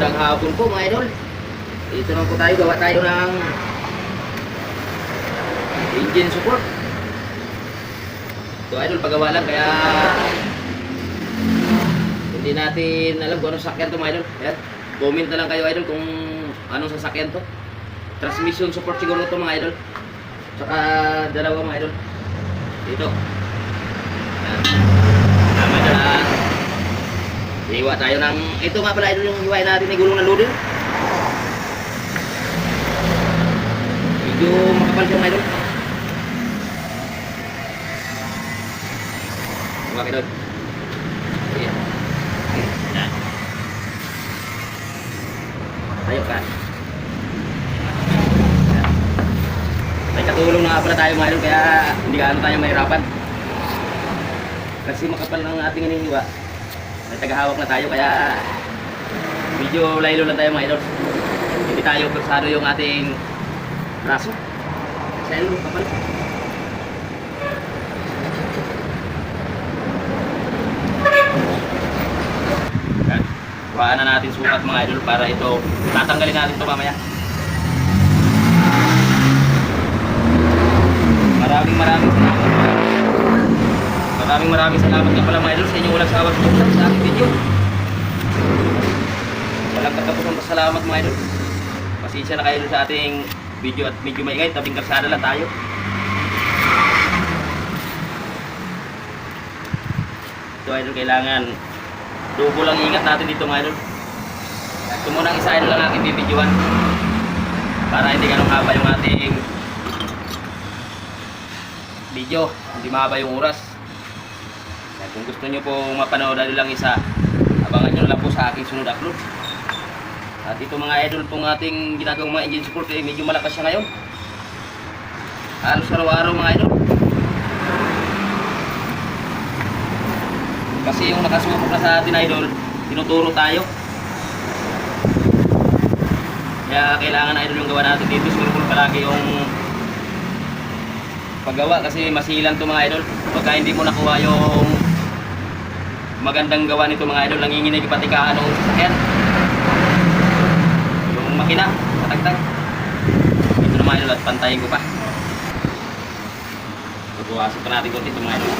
Magandang hapon po mga idol. Dito na po tayo, gawa tayo ng engine support. Ito idol, pagawa lang kaya hindi natin alam kung anong sakyan to mga idol. Ayan, comment na lang kayo idol kung anong sasakyan to. Transmission support siguro to mga idol. Tsaka dalawa mga idol. Dito. Ayan. Tama na lang. Iwa tayo ng... Ito nga pala idol yung hiwain natin ni gulong ng loader. Medyo makapal siya idol. Sige. Yan. Tayo ka. May katulong na nga pala tayo mga idol kaya hindi ka ano tayo mahirapan. Kasi makapal ng ating inihiwa. May tagahawak na tayo kaya medyo laylo lang tayo mga idol. Hindi tayo persado yung ating braso. Sa ilo, kapal. Kuhaan na natin sukat mga idol para ito, tatanggalin natin ito mamaya. Maraming maraming salamat. Maraming maraming salamat nga pala mga idol sa inyong walang suporta sa aking video. Walang katapusang pasalamat mga idol. Pasensya na kayo sa ating video at medyo maingay, tabing kalsada lang tayo. Ito idol, kailangan dugo lang ingat natin dito mga idol. Ito muna ang isa idol lang ating bibidyoan para hindi ganun haba yung ating video, hindi mahaba yung oras. Kung gusto nyo po mapanood na lang isa, abangan nyo lang po sa aking sunod upload. At ito mga idol pong ating ginagawang mga engine support eh, medyo malakas siya ngayon. Halos araw-araw mga idol. Kasi yung nakasupok na sa atin idol, tinuturo tayo. Kaya kailangan idol yung gawa natin dito. Siguro palagi yung paggawa kasi masilan to mga idol. Pagka hindi mo nakuha yung magandang gawa nito mga idol, nanginginig pati ka ano sasakyan. Yung makina, matagtag. Ito na mga idol at pantayin ko pa. Tutuwasan pa natin konti ito mga idol.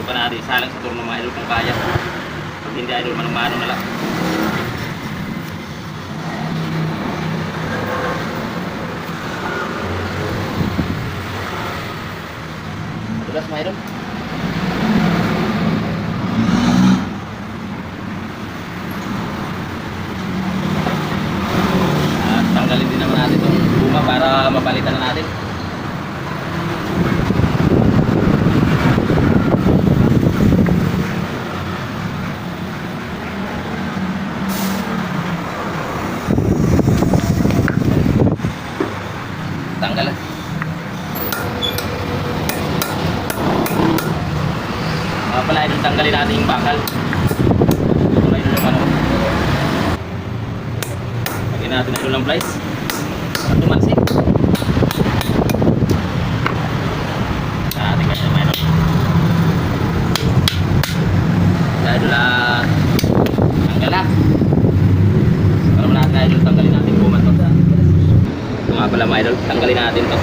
Bukan natin isalang sa turno mga idol kung kaya. Pag hindi idol, manumano na lang. Tulas mga idol. At tanggalin din naman natin itong guma para mapalitan na natin. Tanggal lang. Mga pala idol, tanggalin natin yung bakal. Ito na yung ano. Lagyan natin idol ng plies. Para tumansik. Natin kasi idol. Kaya idol ah, tanggal na. Para natin idol, tanggalin natin bumat. Ito nga pala mga tanggalin natin to.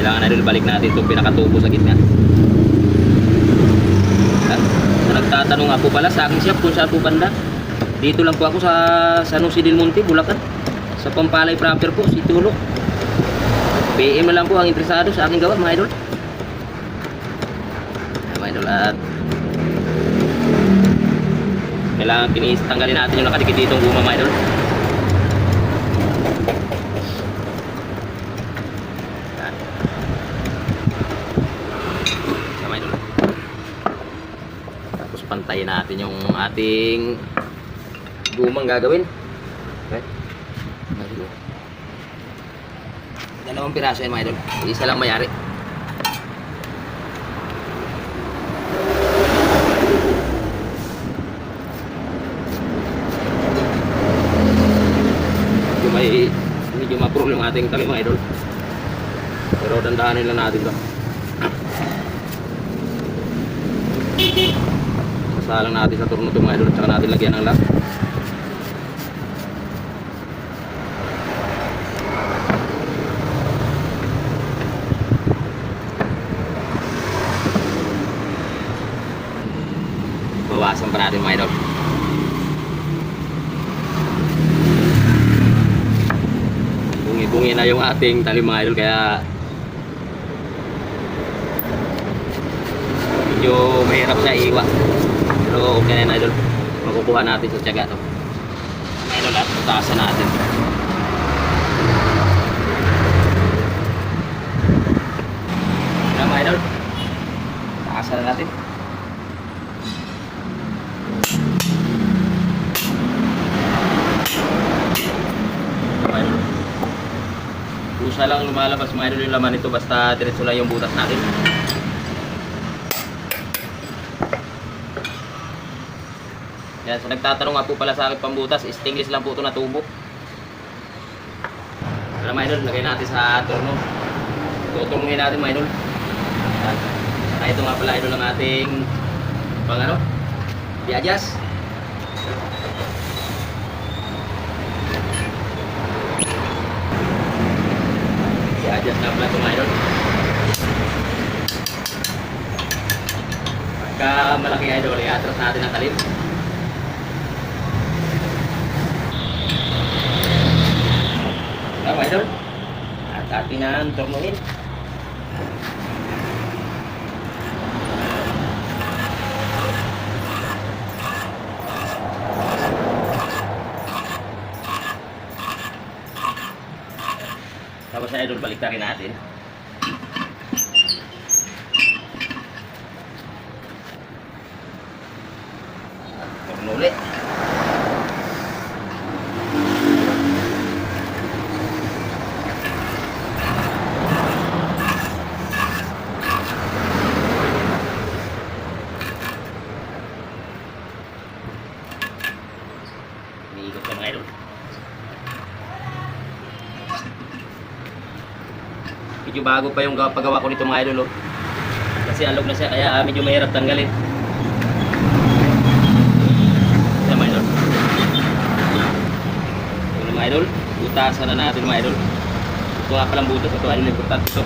Kailangan idol balik natin itong pinakatubo sa gitna. Nga po pala sa aking shop kung saan po banda. Dito lang po ako sa San Jose del Monte, Bulacan. Sa Pampalay proper po, si Tulo. PM na lang po ang interesado sa aking gawa mga idol. Mga idol at kailangan kinis tanggalin natin yung nakadikit ditong guma mga idol. Yan. Sama idol. Tapos pantayin natin yung ating gumang gagawin. Okay. Dalawang piraso yan mga idol. Isa lang mayari. Medyo may medyo ma-problem ang ating tali mga idol. Pero dandahanin lang natin to. Sasalang natin sa turno ito mga idol. Tsaka natin lagyan ng lock. Bawasan pa natin mga idol. Bungi-bungi na yung ating tali mga idol kaya medyo mahirap siya iwa. Pero okay na yun idol. Makukuha natin sa tiyaga to. Idol at taasan natin. Yan mga idol. Taasan na natin. Pusa lang lumalabas mga idol yung laman nito basta diretso lang yung butas natin. Yan, sa nagtatanong nga po pala sa akin pambutas, stainless lang po ito na tubo. Kaya mga lagay natin sa turno. Tuturnuhin natin mga idol. Yan. Ah, ito nga pala idol ang ating pang ano, i-adjust. I-adjust na pala ito mga. Pagka malaki idol, i-atras natin ang talim. Tama idol. At atin na turnuhin. Tapos na idol, balik rin natin. Turno ulit. Iniikot ka mga idol. Medyo bago pa yung gawa- paggawa ko nito mga idol. oh. Kasi alog na siya kaya ah, medyo mahirap tanggalin. Yan mga idol. Ito mga idol. Butasan na natin mga idol. Ito nga palang butas. Ito idol importante ito.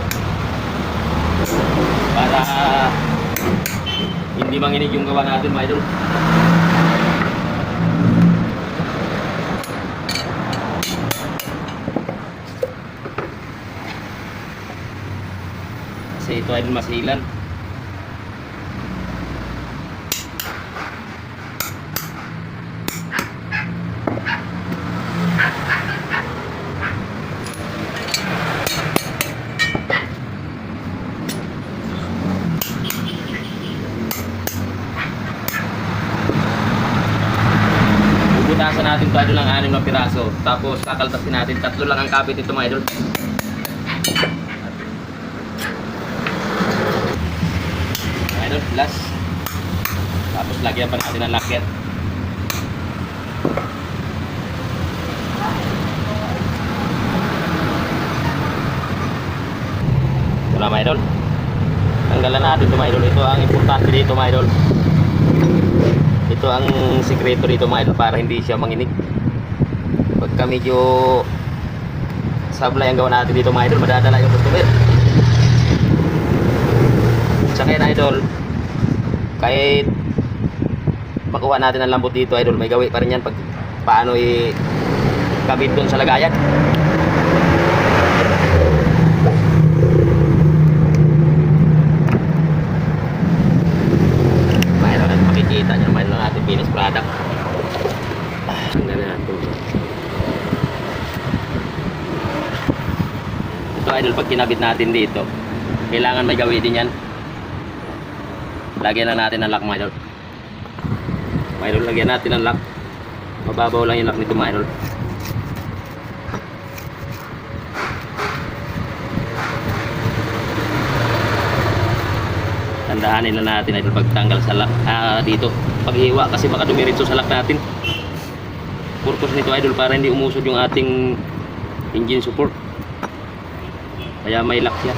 Para ah, hindi manginig yung gawa natin mga idol. Kasi ito ay masilan. Bubutasan natin ito idol ng anim na piraso. Tapos kakaltasin natin. Tatlo lang ang kapit ito mga idol. Idol, plus. Tapos lagyan pa natin ng lakyan. Ito na mga idol. Tanggalan natin ito mga idol. Ito ang importante dito mga idol. Ito ang sikreto dito mga idol para hindi siya manginig. Pagka medyo sablay ang gawa natin dito mga idol, madadala yung customer. Sa kaya idol, kahit makuha natin ang lambot dito idol, may gawi pa rin yan pag paano i kabit doon sa lagayan. Mayroon at makikita nyo naman ng ating finished product. Ah, Tingnan natin. Ito idol, pag kinabit natin dito, kailangan may gawi din yan. Lagyan lang natin ng lock mga idol. Mga idol, lagyan natin ng lock. Mababaw lang yung lock nito mga idol. Tandahanin lang natin idol pagtanggal sa lock ah, dito. Paghiwa kasi baka dumiritso sa lock natin. Purpose nito idol para hindi umusod yung ating engine support. Kaya may lock siya.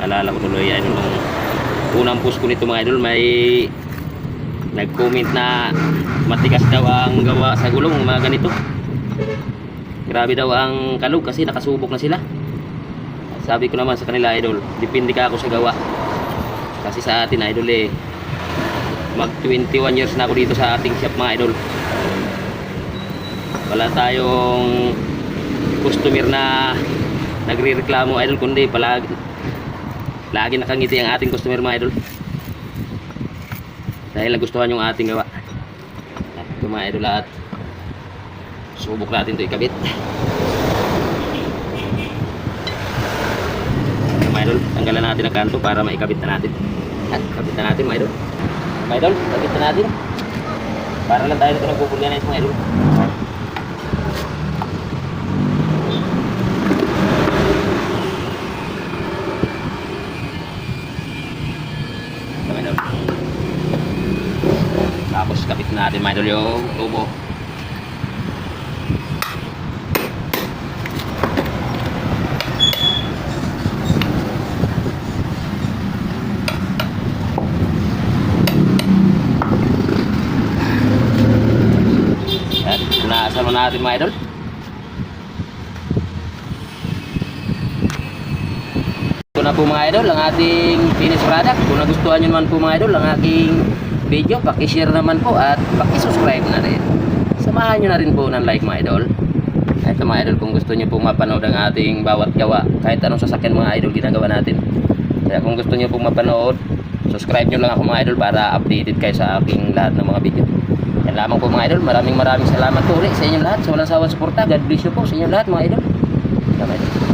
Alala ko tuloy idol nung post ko nito mga idol may nag-comment na matigas daw ang gawa sa gulong mga ganito. Grabe daw ang kalog kasi nakasubok na sila. Sabi ko naman sa kanila idol, depende ka ako sa gawa. Kasi sa atin idol eh mag 21 years na ako dito sa ating shop mga idol. Wala tayong customer na nagre-reklamo idol kundi palagi lagi nakangiti ang ating customer mga idol. Dahil nagustuhan yung ating gawa. Ito mga idol at subok natin ito ikabit. Ito, mga tanggalan natin ang kanto para maikabit na natin. At kabit na natin mga idol. Mga kabit na natin. Para lang tayo ito nagpupulganize mga idol. Ito, mga idol. Tapos kapit natin mga idol yung tubo. Yan, naasan mo natin mga idol. Ito na po mga idol ang ating finished product. Kung nagustuhan nyo naman po mga idol ang aking video, pakishare naman po at pakisubscribe na rin. Samahan nyo na rin po ng like mga idol. Ito mga idol kung gusto nyo po mapanood ang ating bawat gawa, kahit anong sasakyan mga idol ginagawa natin. Kaya kung gusto nyo po mapanood, subscribe nyo lang ako mga idol para updated kayo sa aking lahat ng mga video. Yan lamang po mga idol. Maraming maraming salamat po ulit sa inyong lahat. Sa walang sawang suporta. God bless you po sa inyong lahat mga idol. Salamat.